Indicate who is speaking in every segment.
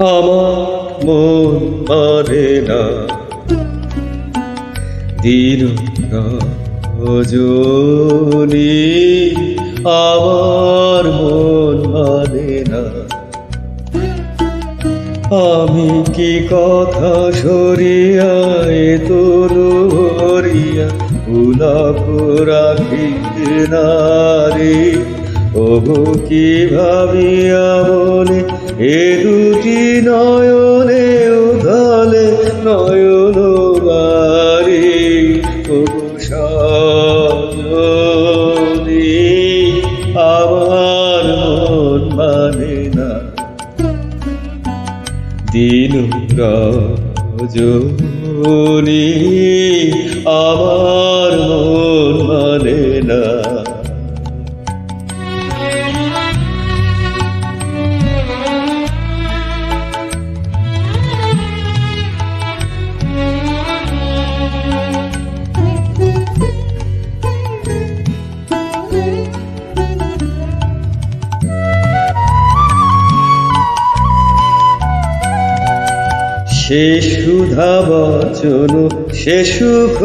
Speaker 1: মন মানে না। দিন রজনী আমার মন মানে না। আমি কি কথা সরিয়ায় তরু হরিয়া উলাপ রাখিতে নারী? ওগো, কি ভাবিয়া বলে এ দুটি নয়নে উধালে নয়ন বাড়ি আমার মন মানে না। দিন রজনী আমার মানে সে সুধা বচন, সে সুখ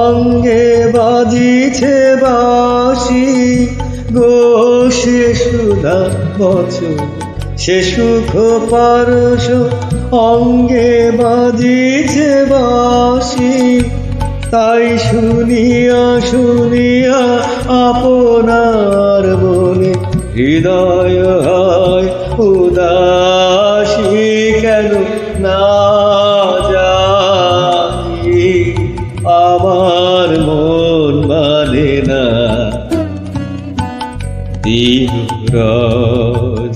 Speaker 1: অঙ্গে বাজিছে বাসি গো সে সুধা বচন, সে সুখ অঙ্গে বাজিছে বাসি তাই শুনিয়া শুনিয়া আপনার বলে হৃদয় উদাসী কেন না জানি আমার মন মানে না। দিন রজনী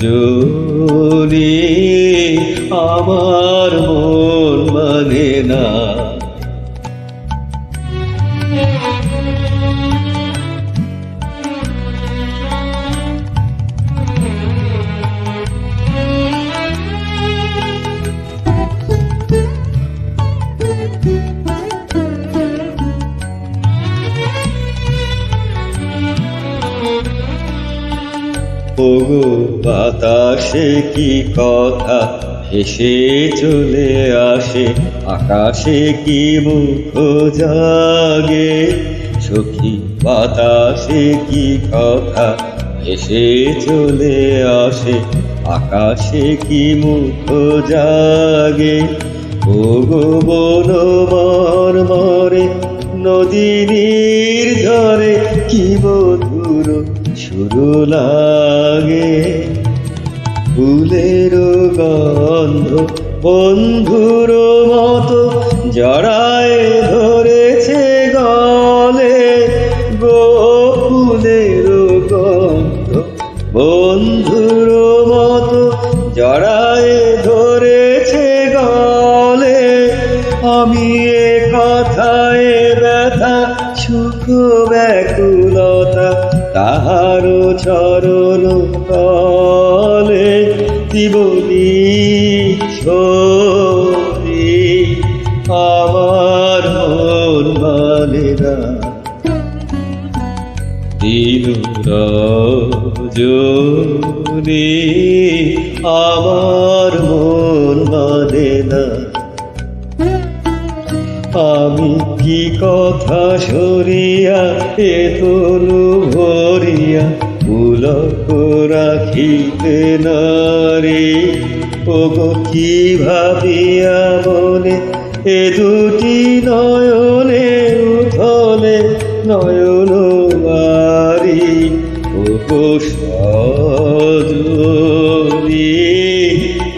Speaker 1: আমার মন মানে না। ওগো বাতাসে কি কথা? হেসে চলে আসে, আকাশে কি মুখ জাগে? সখী, বাতাসে কি কথা? হেসে চলে আসে, আকাশে কি মুখ জাগে? ওগো বন মর মরে নদীর ঝরে, কি মধুর শুরু লাগে। ফুলের গন্ধ বন্ধুর মতো জড়ায় ধরেছে গলে। গো ফুলের গন্ধ বন্ধুর মতো জড়ায় ধরেছে গলে। আমি এ কথায় ব্যথা, সুখ, ব্যাকুলতা তাহার চরণ তলে দিবনি ছবি আমার মন মানে না। দিন রজনী আমার মন মানে না। আমি কি কথা সরিয়া এ তনু ভরিয়া পুলক রাখিতে নারী? ওগো, কি ভাবিয়া মনে এ দুটি নয়নে উঠলে নয়ন বাড়ি ওগো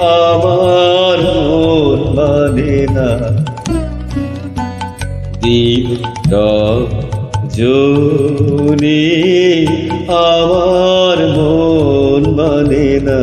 Speaker 1: আমার মন মানে না দিন জনি আমার মন মানে না।